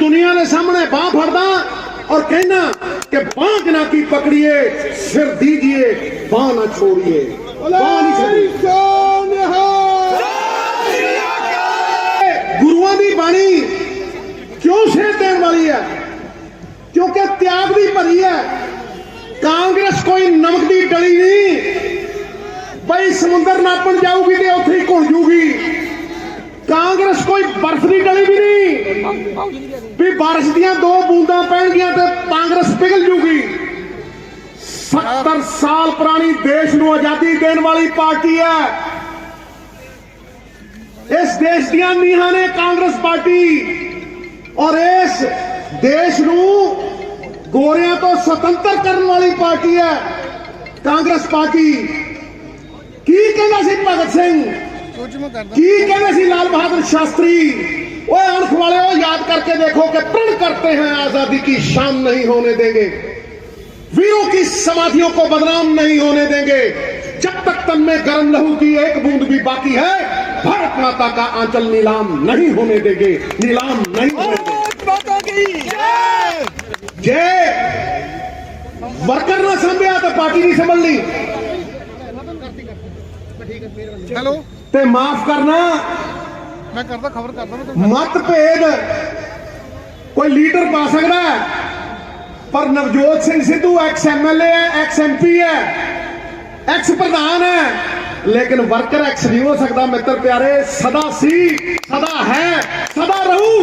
दुनिया के सामने बह फरदा और कहना कि बह ना की पकड़िए सिर दीजिए बह ना छोड़िए। गुरुआ की बाणी क्यों सिर देने वाली है? क्योंकि त्याग भी भरी है। कांग्रेस कोई नमक की डली नहीं। भाई समुद्र नापन जाऊगी तो उ घुल जूगी। कांग्रेस कोई बर्फ़ की डली भी नहीं। ਵੀ ਬਾਰਿਸ਼ ਦੀਆਂ ਦੋ ਬੂੰਦਾਂ ਪੈਣਗੀਆਂ ਤੇ ਕਾਂਗਰਸ ਪਿਘਲ ਜੂਗੀ। 70 ਸਾਲ ਪੁਰਾਣੀ ਦੇਸ਼ ਨੂੰ ਆਜ਼ਾਦੀ ਦੇਣ ਵਾਲੀ ਪਾਰਟੀ ਹੈ। ਇਸ ਦੇਸ਼ ਦੀਆਂ ਨੀਹਾਂ ਨੇ ਕਾਂਗਰਸ ਪਾਰਟੀ। ਔਰ ਇਸ ਦੇਸ਼ ਨੂੰ ਗੋਰਿਆਂ ਤੋਂ ਸੁਤੰਤਰ ਕਰਨ ਵਾਲੀ ਪਾਰਟੀ ਹੈ ਕਾਂਗਰਸ ਪਾਰਟੀ। ਕੀ ਕਹਿੰਦਾ ਸੀ ਭਗਤ ਸਿੰਘ? ਕੀ ਕਹਿੰਦੇ ਸੀ ਲਾਲ ਬਹਾਦਰ ਸ਼ਾਸਤਰੀ? ਓਏ ਅਣਖ करके देखो कि प्रण करते हैं आज़ादी की शाम नहीं होने देंगे। वीरों की समाधियों को बदनाम नहीं होने देंगे। जब तक तन में गर्म लहू की एक बूंद भी बाकी है भारत माता का आंचल नीलाम नहीं होने देंगे। नीलाम नहीं होने देंगे। जय। वर्कर ना समझ तो पार्टी नहीं समझ ली हेलो। ते माफ़ करना ਮੈਂ ਕਰਦਾ, ਖਬਰ ਕਰਦਾ ਮੈਂ ਮਤਭੇਦ ਕੋਈ ਲੀਡਰ ਪਾ ਸਕਦਾ ਹੈ? ਪਰ ਨਵਜੋਤ ਸਿੰਘ ਸਿੱਧੂ ਐਕਸ ਐਮਐਲਏ ਹੈ ਐਕਸ ਐਮਪੀ ਹੈ ਐਕਸ ਪ੍ਰਧਾਨ ਹੈ। ਲੇਕਿਨ ਵਰਕਰ ਐਕਸ ਨਹੀਂ ਹੋ ਸਕਦਾ, ਮਿੱਤਰ ਪਿਆਰੇ, ਸਦਾ ਸੀ, ਸਦਾ ਹੈ, ਸਦਾ ਰਹੂ।